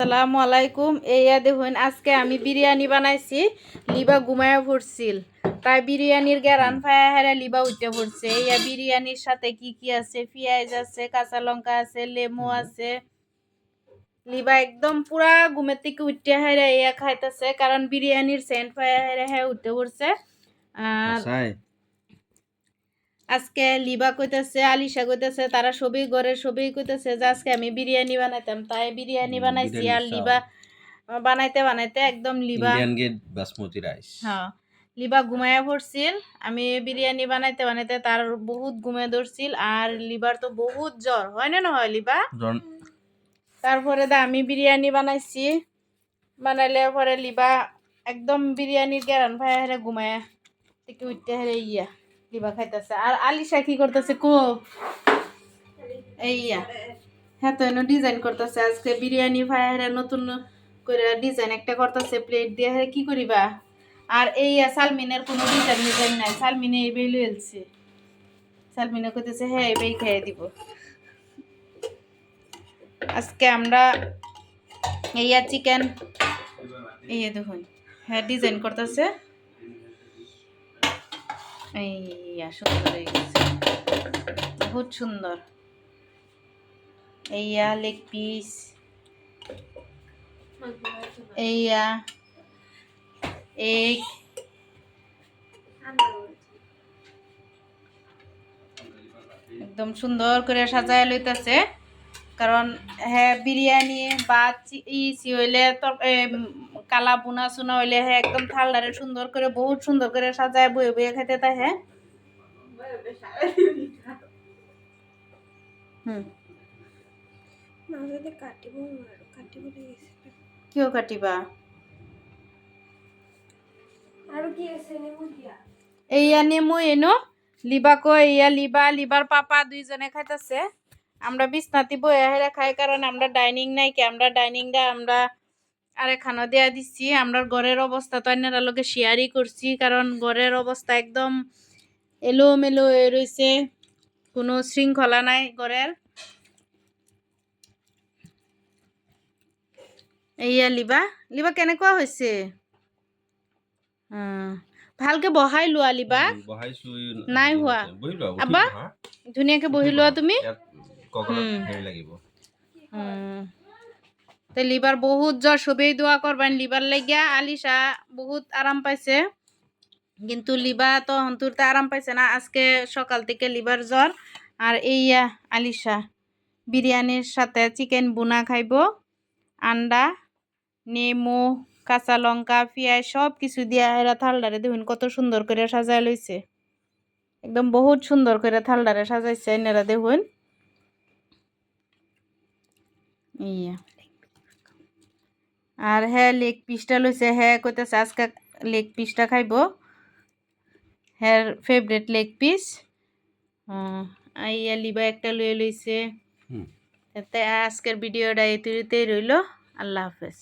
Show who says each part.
Speaker 1: আসসালামু আলাইকুম। এইয়া দেখুন, আজকে আমি বিরিয়ানি বানাইছি, লিবা ঘুমায় পড়ছিল তাই বিরিয়ানির গ্যারান ফায়া হেরে লিবা উঠে পড়ছে এইয়া বিরিয়ানির সাথে কি কি আছে? পেঁয়াজ আছে, কাঁচা লঙ্কা আছে, লেমু আছে। লিবা একদম পুরা ঘুমের থেকে উঠে হেরে ইয়া খাইতেছে, কারণ বিরিয়ানির সেন্ট ফায়া হেরে হ্যাঁ উঠে পড়ছে আর
Speaker 2: আসাই
Speaker 1: আজকে লিবা কইতেছে আলিশা কইতেছে তারা সবই ঘরের সবই কইতেছে যে আজকে আমি বিরিয়ানি বানাইতাম। তাই বিরিয়ানি বানাইছি আর লিবা বানাইতে বানাইতে একদম লিবা
Speaker 2: বাসমতি রাইস।
Speaker 1: হ্যাঁ লিবা ঘুমায়া পড়ছিল। আমি বিরিয়ানি বানাইতে বানাইতে তার বহুত ঘুমে ধরছিল আর লিবার তো বহুত জ্বর। হয় না না হয় লিবা? তারপরে দা আমি বিরিয়ানি বানাইছি। বানাইলে পরে লিবা একদম বিরিয়ানির গেরান ভাই হেরে ঘুমায়া থেকে উঠতে হেরে ইয়া লিবা খাইতেছে। আর আলিশা কি করতেছে কো এইয়া। হ্যাঁ তো এনে ডিজাইন করতেছে। আজকে বিরিয়ানি হেরে নতুন করে ডিজাইন একটা করতেছে প্লেট দিয়ে। হেরে কি করিবা? আর এই সালমিনের কোনো ডিজাইন ডিজাইন নাই। সালমিনে এই বেলু এলছে সালমিনে কইতেছে হ্যাঁ এই খেয়ে দিব। আজকে আমরা এইয়া চিকেন এই দেখুন। হ্যাঁ ডিজাইন করতেছে। এইয়া সুন্দর হয়ে গেছে। বহুত সুন্দর। এইয়া লেগ পিস এইয়া এগ একদম সুন্দর করে সাজায় লইতেছে। কারণ হ্যাঁ বিরিয়ানি বা ই হইলে কালা বুনা চুনা হইলে হ্যাঁ একদম থালদারে সুন্দর করে বহুত সুন্দর করে সাজায় বয়ে বয়ে খাইতে তাই হ্যাঁ? হুম। কিয় কাটিবা?
Speaker 3: কি
Speaker 1: এইয়া নেমু এনো লিবাকো এইয়া লিবা লিবার পাপা দুইজনে খাইতেছে। আমরা বিছনাতি বয়ে হেরে খাই কারণ আমরা ডাইনিং নাই কি আমরা ডাইনিংটা আমরা আরে খানা দেয়া দিচ্ছি আমরা ঘরের অবস্থা তো অন্যরা লোকে শেয়ারই করছি কারণ ঘরের অবস্থা একদম এলোমেলো হয়ে রয়েছে কোনো শৃঙ্খলা নাই ঘরের। এইয়া লিবা লিবা কেনেকুৱা হৈছে? ভালকে বহাই লোৱা লিবা। নাই হোৱা।
Speaker 2: বহা।
Speaker 1: ধুনীয়াকে বহি লোৱা তুমি। তে লিবার বহুত জ্বর সবেই দোয়া করবেন লিবার লাগিয়া আলিশা বহুত আরাম পাইছে। কিন্তু লিবা তো হন্তুরতে আরাম পাইছে না। আজকে সকাল থেকে লিবার জ্বর আর এইয়া আলিশা বিরিয়ানির সাথে চিকেন বুনা খাইব। আন্ডা নেমু, কাঁচা লঙ্কা, পেঁয়াজ সব কিছু দিয়া এরা থালডারে দেখুন কত সুন্দর করে সাজায় লইছে। একদম বহুত সুন্দর করে থালডারে সাজাইছে এনারা দেখুন। ইয়া আর হ্যাঁ লেগ পিসটা লইছে। হ্যাঁ কইতেছে আজকে লেগ পিসটা খাইব। হ্যাঁ ফেভারেট লেগ পিস আইয়া লিবা একটা লয়ে লইছে।
Speaker 2: হুম।
Speaker 1: তাতে আজকের ভিডিওটা এই তুরিতেই রইল। আল্লাহ হাফেজ।